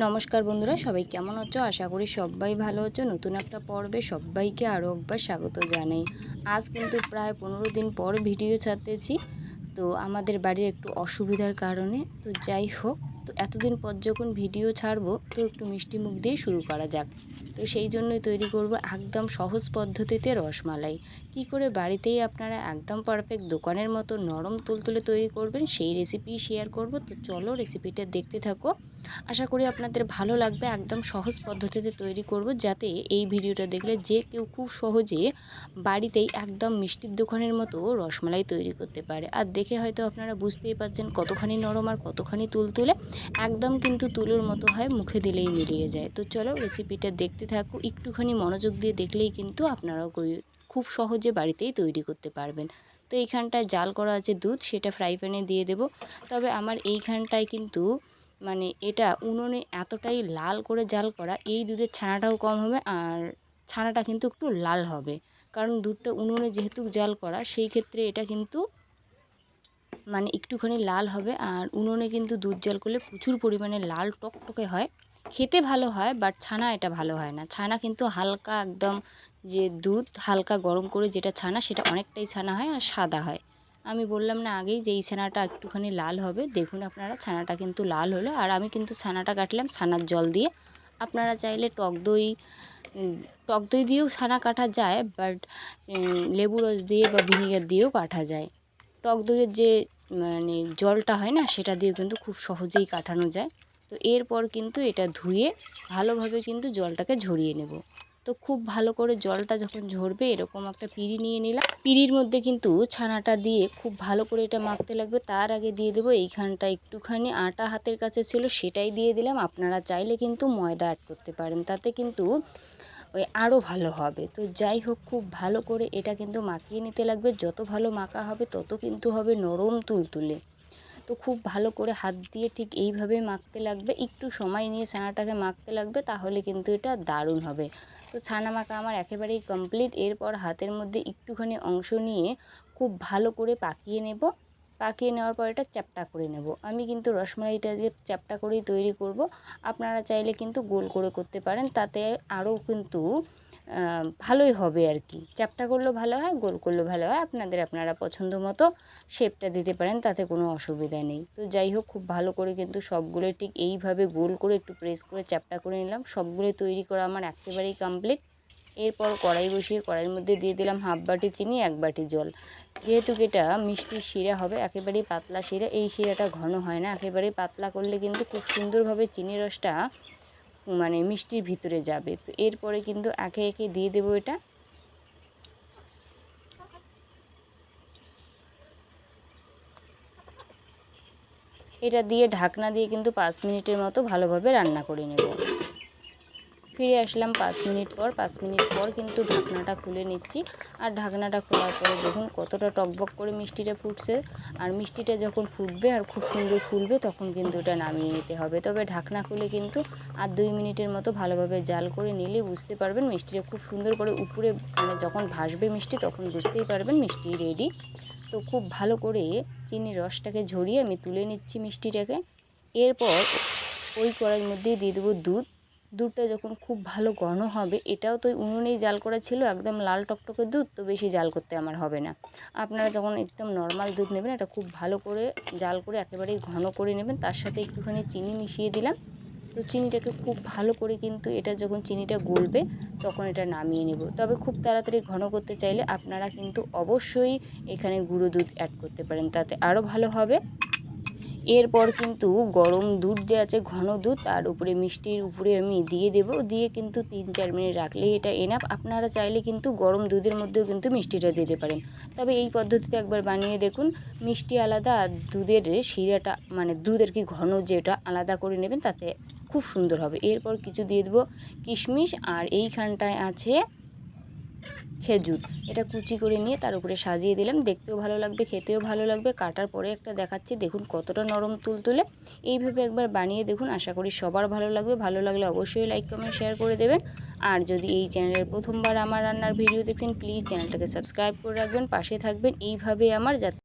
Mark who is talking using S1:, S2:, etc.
S1: নমস্কার বন্ধুরা, সবাই কেমন আছো? আশা করি সবাই ভালো আছো। নতুন একটা পর্বে সবাইকে আরও একবার স্বাগত জানাই। আজ কিন্তু প্রায় পনেরো দিন পর ভিডিও ছাড়তেছি। তো আমাদের বাড়ির একটু অসুবিধার কারণে, তো যাই হোক তো এতদিন পর যখন ভিডিও ছাড়বো, তো একটু মিষ্টি মুখ দিয়ে শুরু করা যাক। তো সেই জন্যই তৈরি করব একদম সহজ পদ্ধতিতে রসমালাই। কি করে বাড়িতেই আপনারা একদম পারফেক্ট দোকানের মতো নরম তুলতুলে তৈরি করবেন, সেই রেসিপি শেয়ার করব। তো চলো রেসিপিটা দেখতে থাকো। আশা করি আপনাদের ভালো লাগবে, একদম সহজ পদ্ধতিতে তৈরি করব, যাতে এই ভিডিওটা দেখলে যে কেউ খুব সহজে বাড়িতেই একদম মিষ্টির দোকানের মতো রসমালাই তৈরি করতে পারে। আর দেখে হয়তো আপনারা বুঝতেই পারছেন কতখানি নরম আর কতখানি তুলতুলে একদম কিন্তু তুলোর মতো হয়, মুখে দিলেই মিলিয়ে যায়। তো চলো রেসিপিটা দেখতে থাকো, একটুখানি মনোযোগ দিয়ে দেখলেই কিন্তু আপনারাও খুব সহজে বাড়িতেই তৈরি করতে পারবেন। তো এইখানটায় জাল করা আছে দুধ, সেটা ফ্রাই প্যানে দিয়ে দেব। তবে আমার এইখানটায় কিন্তু মানে এটা উনুনে এতটাই লাল করে জাল করা, এই দুধের ছানাটাও কম হবে আর ছানাটা কিন্তু একটু লাল হবে। কারণ দুধটা উনুনে যেহেতু জাল করা, সেই ক্ষেত্রে এটা কিন্তু মানে একটুখানি লাল হবে আর উনুনে কিন্তু দুধ জাল করলে প্রচুর পরিমাণে লাল টকটকে হয়। খেতে ভালো হয় বাট ছানা এটা ভালো হয় না। ছানা কিন্তু হালকা একদম যে দুধ হালকা গরম করে যেটা ছানা সেটা অনেকটাই ছানা হয় আর সাদা হয়। আমি বললাম না আগেই যে এই ছানাটা একটুখানি লাল হবে। দেখুন আপনারা, ছানাটা কিন্তু লাল হলো আর আমি কিন্তু ছানাটা কাটলাম ছানার জল দিয়ে। আপনারা চাইলে টক দই টক দই দিয়েও ছানা কাটা যায় বাট লেবু রস দিয়ে বা ভিনিগার দিয়েও কাটা যায়। টক দইয়ের যে মানে জলটা হয় না, সেটা দিয়ে কিন্তু খুব সহজেই কাটানো যায়। তো এরপর কিন্তু এটা ধুয়ে ভালোভাবে কিন্তু জলটাকে ঝরিয়ে নেব। তো খুব ভালো করে জলটা যখন ঝরবে, এরকম একটা পিঁড়ি নিয়ে নিলাম। পিঁড়ির মধ্যে কিন্তু ছানাটা দিয়ে খুব ভালো করে এটা মাখতে লাগবে। তার আগে দিয়ে দেবো এইখানটা একটুখানি আটা হাতের কাছে ছিল, সেটাই দিয়ে দিলাম। আপনারা চাইলে কিন্তু ময়দা অ্যাড করতে পারেন, তাতে কিন্তু ওই আরও ভালো হবে। তো যাই হোক, খুব ভালো করে এটা কিন্তু মাখিয়ে নিতে লাগবে। যত ভালো মাখা হবে, তত কিন্তু হবে নরম তুলতুলে। তো খুব ভালো করে হাত দিয়ে ঠিক এইভাবেই মাখতে লাগবে। একটু সময় নিয়ে ছানাটাকে মাখতে লাগবে, তাহলে কিন্তু এটা দারুণ হবে। তো ছানা মাখা আমার একেবারেই কমপ্লিট এরপর হাতের মধ্যে একটুখানি অংশ নিয়ে খুব ভালো করে পাকিয়ে নেব। পাকিয়ে নেওয়ার পর এটা চ্যাপটা করে নেব। আমি কিন্তু রসমালাইটা যে চ্যাপটা করেই তৈরি করব, আপনারা চাইলে কিন্তু গোল করে করতে পারেন, তাতে আরও কিন্তু ভালোই হবে আর কি। চ্যাপটা করলেও ভালো হয়, গোল করলেও ভালো হয়, আপনাদের আপনারা পছন্দ মতো শেপটা দিতে পারেন, তাতে কোনো অসুবিধা নেই। তো যাই হোক, খুব ভালো করে কিন্তু সবগুলো ঠিক এইভাবে গোল করে একটু প্রেস করে চ্যাপটা করে নিলাম। সবগুলো তৈরি করা আমার একেবারেই কমপ্লিট এরপর কড়াই বসিয়ে কড়াইয়ের মধ্যে দিয়ে দিলাম হাফ বাটি চিনি, এক বাটি জল। যেহেতু এটা মিষ্টির শিরা হবে, একেবারেই পাতলা শিরা, এই শিরাটা ঘন হয় না, একেবারেই পাতলা করলে কিন্তু খুব সুন্দরভাবে চিনি রসটা মানে মিষ্টির ভিতরে যাবে। তো এরপরে কিন্তু একে একে দিয়ে দেবো এটা। এটা দিয়ে ঢাকনা দিয়ে কিন্তু পাঁচ মিনিটের মতো ভালোভাবে রান্না করে নেব। ফিরে আসলাম পাঁচ মিনিট পর, পাঁচ মিনিট পর কিন্তু ঢাকনাটা খুলে নিচ্ছি। আর ঢাকনাটা খোলার পরে দেখুন কতটা টকবক করে মিষ্টিটা ফুটছে। আর মিষ্টিটা যখন ফুটবে আর খুব সুন্দর ফুলবে তখন কিন্তু এটা নামিয়ে নিতে হবে। তবে ঢাকনা খুলে কিন্তু আর দুই মিনিটের মতো ভালোভাবে জাল করে নিলে বুঝতে পারবেন মিষ্টিটা খুব সুন্দর করে উপরে মানে যখন ভাসবে মিষ্টি তখন বুঝতেই পারবেন মিষ্টি রেডি তো খুব ভালো করে চিনির রসটাকে ঝরিয়ে আমি তুলে নিচ্ছি মিষ্টিটাকে। এরপর ওই কড়াইয়ের মধ্যেই দিয়ে দেবো দুধ। দুধটা যখন খুব ভালো ঘন হবে, এটাও তো উনুনেই জাল করা ছিল, একদম লাল টকটকে দুধ, তো বেশি জাল করতে আমার হবে না। আপনারা যখন একদম নর্মাল দুধ নেবেন, এটা খুব ভালো করে জাল করে একেবারেই ঘন করে নেবেন, তার সাথে একটুখানি চিনি মিশিয়ে দিলাম। তো চিনিটাকে খুব ভালো করে কিন্তু এটা যখন চিনিটা গলবে, তখন এটা নামিয়ে নেব। তবে খুব তাড়াতাড়ি ঘন করতে চাইলে আপনারা কিন্তু অবশ্যই এখানে গুঁড়ো দুধ অ্যাড করতে পারেন, তাতে আরও ভালো হবে। এরপর কিন্তু গরম দুধ যে আছে, ঘন দুধ, তার উপরে মিষ্টির উপরে আমি দিয়ে দেব। দিয়ে কিন্তু তিন, চার মিনিট রাখলেই এটা এনাফ আপনারা চাইলে কিন্তু গরম দুধের মধ্যেও কিন্তু মিষ্টিটা দিতে পারেন। তবে এই পদ্ধতিতে একবার বানিয়ে দেখুন, মিষ্টি আলাদা আর দুধের শিরাটা মানে দুধের কি ঘন যেটা আলাদা করে নেবেন, তাতে খুব সুন্দর হবে। এরপর কিছু দিয়ে দেবো কিশমিশ, আর এইখানটায় আছে খেজুর। এটা কুচি করে নিয়ে তার উপরে সাজিয়ে দিলাম। দেখতেও ভালো লাগবে, খেতেও ভালো লাগবে। কাটার পরে একটা দেখাচ্ছি। দেখুন কতটা নরম তুলতুলে এইভাবে একবার বানিয়ে দেখুন। আশা করি সবার ভালো লাগবে। ভালো লাগলে অবশ্যই লাইক কমেন্ট শেয়ার করে দেবেন। আর যদি এই চ্যানেলের প্রথমবার আমার রান্নার ভিডিও দেখছেন প্লিজ চ্যানেলটাকে সাবস্ক্রাইব করে রাখবেন। পাশে থাকবেন। এইভাবে আমার যাতে